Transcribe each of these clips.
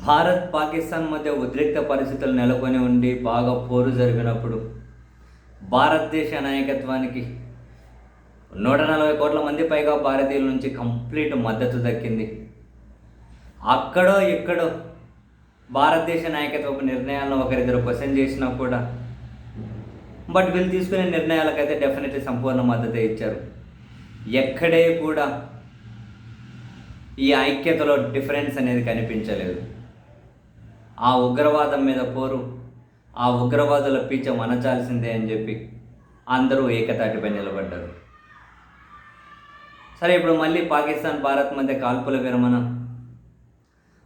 భారత్ పాకిస్తాన్ మధ్య ఉద్రిక్త పరిస్థితులు నెలకొని ఉండి బాగా పోరు జరిగినప్పుడు భారతదేశ నాయకత్వానికి నూట నలభై కోట్ల మంది పైగా భారతీయుల నుంచి కంప్లీట్ మద్దతు దక్కింది. అక్కడో ఎక్కడో భారతదేశ నాయకత్వపు నిర్ణయాలను ఒకరిద్దరు క్వశ్చన్ చేసినా కూడా బట్ వీళ్ళు తీసుకునే నిర్ణయాలకైతే డెఫినెట్లీ సంపూర్ణ మద్దతు ఇచ్చారు. ఎక్కడే కూడా ఈ ఐక్యతలో డిఫరెన్స్ అనేది కనిపించలేదు. ఆ ఉగ్రవాదం మీద పోరు ఆ ఉగ్రవాదుల పీచ మనచాల్సిందే అని చెప్పి అందరూ ఏకతాటిపై నిలబడ్డారు. సరే ఇప్పుడు మళ్ళీ పాకిస్తాన్ భారత్ మధ్య కాల్పుల విరమణ.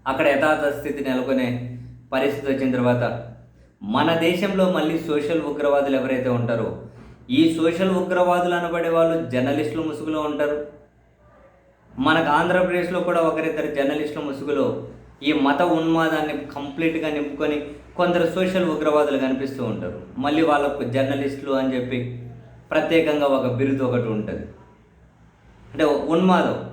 అక్కడ యథార్థ స్థితి నెలకొనే పరిస్థితి వచ్చిన తర్వాత మన దేశంలో మళ్ళీ సోషల్ ఉగ్రవాదులు ఎవరైతే ఉంటారో ఈ సోషల్ ఉగ్రవాదులు అనబడే వాళ్ళు జర్నలిస్టులు ముసుగులో ఉంటారు. మనకు ఆంధ్రప్రదేశ్లో కూడా ఒకరిద్దరు జర్నలిస్టుల ముసుగులో ఈ మత ఉన్మాదాన్ని కంప్లీట్గా నింపుకొని కొందరు సోషల్ ఉగ్రవాదులు కనిపిస్తూ ఉంటారు. మళ్ళీ వాళ్ళకు జర్నలిస్టులు అని చెప్పి ప్రత్యేకంగా ఒక బిరుదు ఒకటి ఉంటుంది. అంటే ఉన్మాదం.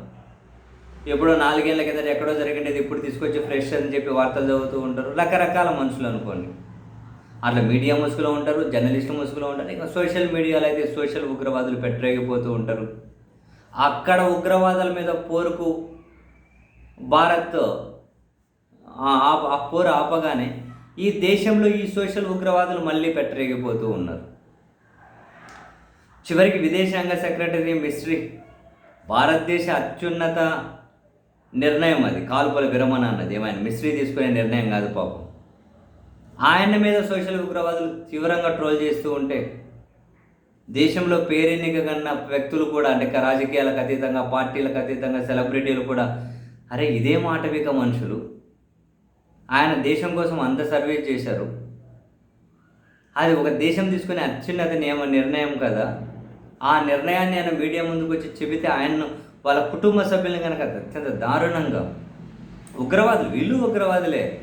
ఎప్పుడో నాలుగేళ్ళ కిందట ఎక్కడో జరిగిండేది ఇప్పుడు తీసుకొచ్చి ఫ్రెష్ అని చెప్పి వార్తలు చదువుతూ ఉంటారు. రకరకాల మనుషులు అనుకోండి. అట్లా మీడియా ముసుగులో ఉంటారు జర్నలిస్టు ముసుగులో ఉంటారు ఇంకా సోషల్ మీడియాలో అయితే సోషల్ ఉగ్రవాదులు పెట్టరేగిపోతూ ఉంటారు. అక్కడ ఉగ్రవాదుల మీద పోరుకు భారత్ ఆ- ఆ- పోరు ఆపగానే ఈ దేశంలో ఈ సోషల్ ఉగ్రవాదులు మళ్ళీ పెట్టరేగిపోతూ ఉన్నారు. చివరికి విదేశాంగ సెక్రటరీ మిస్ట్రీ భారతదేశ అత్యున్నత నిర్ణయం అది కాల్పుల విరమణ అన్నది. ఏమైనా మిస్ట్రీ తీసుకునే నిర్ణయం కాదు పాపం. ఆయన మీద సోషల్ ఉగ్రవాదులు తీవ్రంగా ట్రోల్ చేస్తూ ఉంటే దేశంలో పేరెన్నిక కన్న వ్యక్తులు కూడా అంటే రాజకీయాలకు అతీతంగా పార్టీలకు అతీతంగా సెలబ్రిటీలు కూడా అరే ఇదే మాటవిక మనుషులు. ఆయన దేశం కోసం అంత సర్వే చేశారు. అది ఒక దేశం తీసుకునే అత్యున్నత నియమ నిర్ణయం కదా. ఆ నిర్ణయాన్ని ఆయన మీడియా ముందుకు వచ్చి చెబితే ఆయన్ను వాళ్ళ కుటుంబ సభ్యులను కనుక అత్యంత దారుణంగా. ఉగ్రవాదులు వీళ్ళు ఉగ్రవాదులే.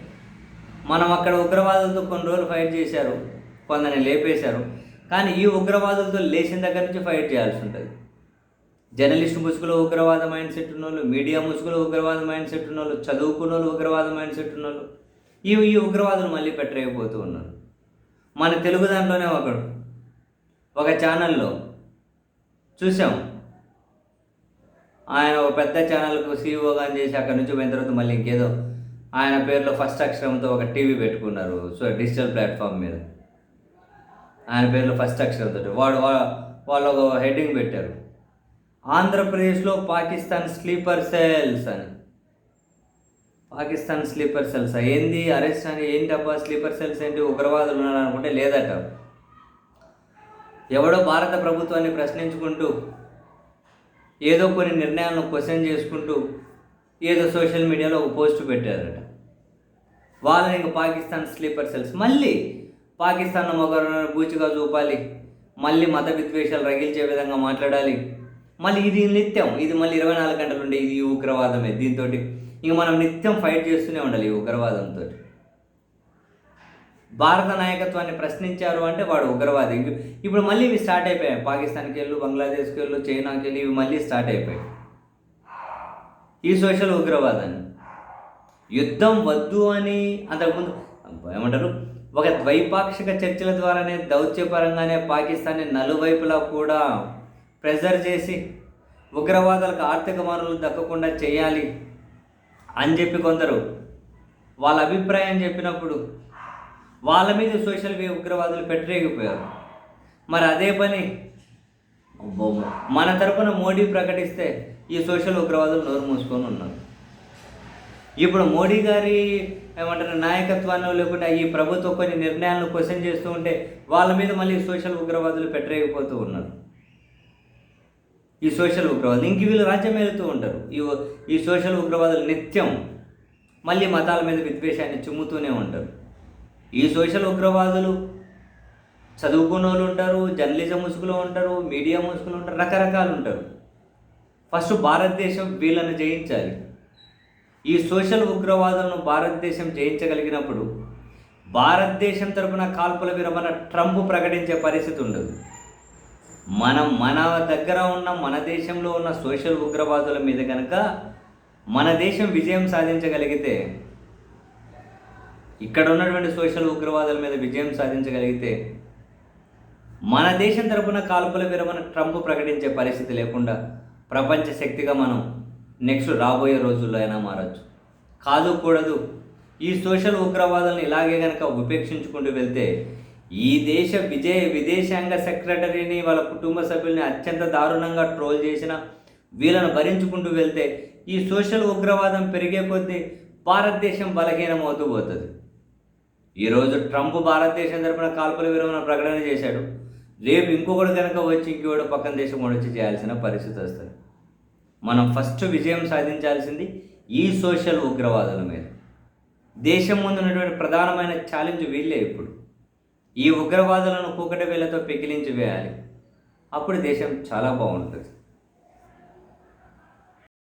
మనం అక్కడ ఉగ్రవాదులతో కొన్ని రోజులు ఫైట్ చేశారు కొందరిని లేపేశారు. కానీ ఈ ఉగ్రవాదులతో లేచిన దగ్గర నుంచి ఫైట్ చేయాల్సి ఉంటుంది. జర్నలిస్ట్ ముసుగులో ఉగ్రవాద మైండ్ సెట్ ఉన్నోళ్ళు మీడియా ముసుగులో ఉగ్రవాద మైండ్ సెట్ ఉన్నోళ్ళు చదువుకున్న వాళ్ళు ఉగ్రవాద మైండ్ సెట్ ఉన్నోళ్ళు. ఈ ఈ ఉగ్రవాదులు మళ్ళీ పెట్టరేయబోతూ ఉన్నారు. మన తెలుగు దాంట్లోనే ఒకడు ఒక ఛానల్లో చూసాం. ఆయన ఒక పెద్ద ఛానల్కు సీఈఓగా చేసి అక్కడి నుంచి పోయిన తర్వాత మళ్ళీ ఇంకేదో ఆయన పేరులో ఫస్ట్ అక్షరంతో ఒక టీవీ పెట్టుకున్నారు సో డిజిటల్ ప్లాట్ఫామ్ మీద. ఆయన పేరులో ఫస్ట్ అక్షరంతో. వాడు వాళ్ళు ఒక హెడ్డింగ్ పెట్టారు. ఆంధ్రప్రదేశ్లో పాకిస్తాన్ స్లీపర్ సెల్స్ అని. Pakistan sleeper cells. ఏంది? అరెస్ట్ అని ఏంటి అబ్బా స్లీపర్ సెల్స్ ఏంటి? ఉగ్రవాదులు ఉన్నారు అనుకుంటే లేదట. ఎవడో భారత ప్రభుత్వాన్ని ప్రశ్నించుకుంటూ ఏదో కొన్ని నిర్ణయాలను క్వశ్చన్ చేసుకుంటూ ఏదో సోషల్ మీడియాలో ఒక పోస్ట్ పెట్టారట. వాళ్ళని ఇంకా పాకిస్తాన్ స్లీపర్ సెల్స్. మళ్ళీ పాకిస్తాన్ మొగలను బూచిగా చూపాలి. మళ్ళీ మత విద్వేషాలు రగిల్చే విధంగా మాట్లాడాలి. మళ్ళీ ఇది నిత్యం. ఇది మళ్ళీ ఇరవై నాలుగు గంటలు ఉండే ఇది ఉగ్రవాదమే దీంతో ఇంక మనం నిత్యం ఫైట్ చేస్తూనే ఉండాలి ఈ ఉగ్రవాదంతో. భారత నాయకత్వాన్ని ప్రశ్నించారు అంటే వాడు ఉగ్రవాది. ఇప్పుడు మళ్ళీ ఇవి స్టార్ట్ అయిపోయాయి. పాకిస్తాన్కి వెళ్ళు బంగ్లాదేశ్కి వెళ్ళు చైనాకి వెళ్ళి ఇవి మళ్ళీ స్టార్ట్ అయిపోయాయి. ఈ సోషల్ ఉగ్రవాదాన్ని. యుద్ధం వద్దు అని అంతకుముందు ఏమంటారు? ఒక ద్వైపాక్షిక చర్చల ద్వారానే దౌత్యపరంగానే పాకిస్తాన్ని నలువైపులా కూడా ప్రెజర్ చేసి ఉగ్రవాదులకు ఆర్థిక వనరులు దక్కకుండా చేయాలి. అని చెప్పి కొందరు వాళ్ళ అభిప్రాయం చెప్పినప్పుడు వాళ్ళ మీద సోషల్ వే- ఉగ్రవాదులు పెట్టరేగిపోయారు మరి అదే పని మన తరపున మోడీ ప్రకటిస్తే ఈ సోషల్ ఉగ్రవాదులు నోరు మూసుకొని ఉన్నారు. ఇప్పుడు మోడీ గారి ఏమంటారు నాయకత్వాన్ని లేకుంటే ఈ ప్రభుత్వం కొన్ని నిర్ణయాలను క్వశ్చన్ చేస్తూ ఉంటే వాళ్ళ మీద మళ్ళీ సోషల్ ఉగ్రవాదులు పెట్టరేగిపోతూ ఉన్నారు. ఈ సోషల్ ఉగ్రవాదులు. ఇంక వీళ్ళు రాజ్యం వెళుతూ ఉంటారు. ఈ ఈ సోషల్ ఉగ్రవాదులు నిత్యం మళ్ళీ మతాల మీద విద్వేషాన్ని చుమ్ముతూనే ఉంటారు. ఈ సోషల్ ఉగ్రవాదులు చదువుకున్న వాళ్ళు ఉంటారు జర్నలిజం ముసుగులో ఉంటారు మీడియా ముసుగులో ఉంటారు రకరకాలు ఉంటారు. ఫస్ట్ భారతదేశం వీళ్ళని జయించాలి. ఈ సోషల్ ఉగ్రవాదులను భారతదేశం జయించగలిగినప్పుడు భారతదేశం తరపున కాల్పుల విరమణ ట్రంప్ ప్రకటించే పరిస్థితి ఉండదు. మనం మన దగ్గర ఉన్న మన దేశంలో ఉన్న సోషల్ ఉగ్రవాదుల మీద కనుక మన దేశం విజయం సాధించగలిగితే ఇక్కడ ఉన్నటువంటి సోషల్ ఉగ్రవాదుల మీద విజయం సాధించగలిగితే మన దేశం తరపున కాల్పుల విరమణ ట్రంప్ ప్రకటించే పరిస్థితి లేకుండా ప్రపంచ శక్తిగా మనం నెక్స్ట్ రాబోయే రోజుల్లో అయినా మారచ్చు. కాదు కూడదు ఈ సోషల్ ఉగ్రవాదులను ఇలాగే కనుక ఉపేక్షించుకుంటూ వెళ్తే ఈ దేశ విజయ విదేశాంగ సెక్రటరీని వాళ్ళ కుటుంబ సభ్యుల్ని అత్యంత దారుణంగా ట్రోల్ చేసిన వీళ్ళను భరించుకుంటూ వెళ్తే ఈ సోషల్ ఉగ్రవాదం పెరిగే కొద్దీ భారతదేశం బలహీనమవుతూ పోతుంది. ఈరోజు ట్రంప్ భారతదేశం తరపున కాల్పుల విరమణ ప్రకటన చేశాడు. రేపు ఇంకొకటి కనుక వచ్చి ఇంకోడు పక్కన దేశం కూడా వచ్చి చేయాల్సిన పరిస్థితి వస్తుంది. మనం ఫస్ట్ విజయం సాధించాల్సింది ఈ సోషల్ ఉగ్రవాదుల మీద. దేశం ముందు ఉన్నటువంటి ప్రధానమైన ఛాలెంజ్ వీళ్ళే ఇప్పుడు. ఈ ఉగ్రవాదులను కూకటి వేలతో పెకిలించి వేయాలి. అప్పుడు దేశం చాలా బాగుంటుంది.